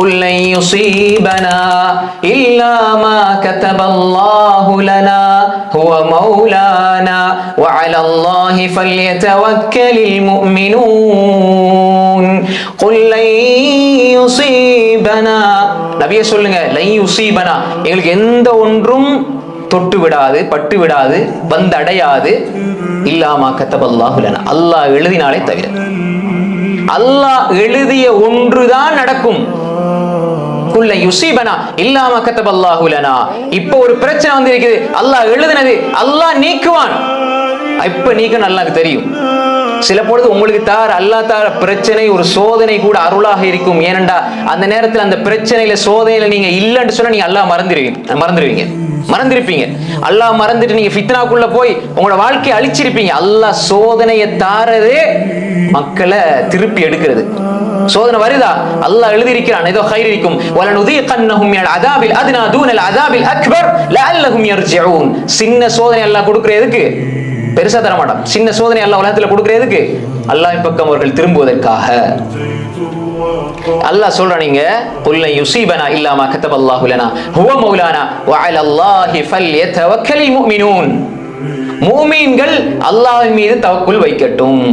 قل لن يصيبنا إلا ما كتب الله لنا هو مولانا وعلى الله فليتوكل المؤمنون قل لن يصيبنا நபியே சொல்லுங்க லை யுசீபனா எங்களுக்கு எந்த ஒன்றும் தொட்டு விடாது பட்டு விடாது வந்தடையாது இல்லாமா கத்தபல்லாஹுலனா அல்லாஹ் எழுதினாலே தவிர அல்லாஹ் எழுதிய ஒன்றுதான் நடக்கும் குல்ல யுசீபனா இல்லாம கத்தபல்லாஹுலனா இப்போ ஒரு பிரச்சனை வந்து இருக்குது அல்லாஹ் எழுதினது அல்லாஹ் நீக்குவான். இப்ப நீக்க நல்லா தெரியும். சில பொழுது உங்களுக்கு தார அல்லா தார பிரச்சனை ஒரு சோதனை கூட அருளாக இருக்கும். ஏனண்டா அந்த நேரத்தில் அந்த பிரச்சனையில சோதனையில நீங்க இல்லைன்னு சொன்னா நீங்க அல்லா மறந்துடுவீங்க மறந்துடுவீங்க மறந்திருப்பீங்க. அல்லாஹ் மறந்துட்டு நீங்க ஃபித்னாக்குள்ள போய் உங்களோட வாழ்க்கையை அழிச்சிருப்பீங்க. அல்லாஹ் சோதனையை தாரதே மக்களை திருப்பி எடுக்கிறது. சோதனை வருதா? அல்லாஹ் எழுதியிருக்கிறான் ஏதோ ஹைர் இருக்கும் வலனுதீகன்னஹும் மினல் அதாபில் அத்னா தூனல் அதாபில் அக்பர் லஅல்லஹும் யர்ஜிஊன் சின்ன சோதனை அல்லாஹ் கொடுக்கிறதுக்கு பெருசா தர மாட்டான். சின்ன சோதனை அல்லாஹ் உலகத்துல கொடுக்கிறதுக்கு அல்லாஹ் பக்கம் அவர்கள் திரும்புவதற்காக. அல்லாஹ் சொல்றான் நீங்க புல்ல யுசீபனா இல்லாம கத்தபல்லாஹு லனா. ஹுவ மௌலானா. வ அலல்லாஹி ஃபல்யதவக்கலில் முஃமினூன் மூமீன்கள் அல்லாஹ்வின் மீது தவக்குல் வைக்கட்டும்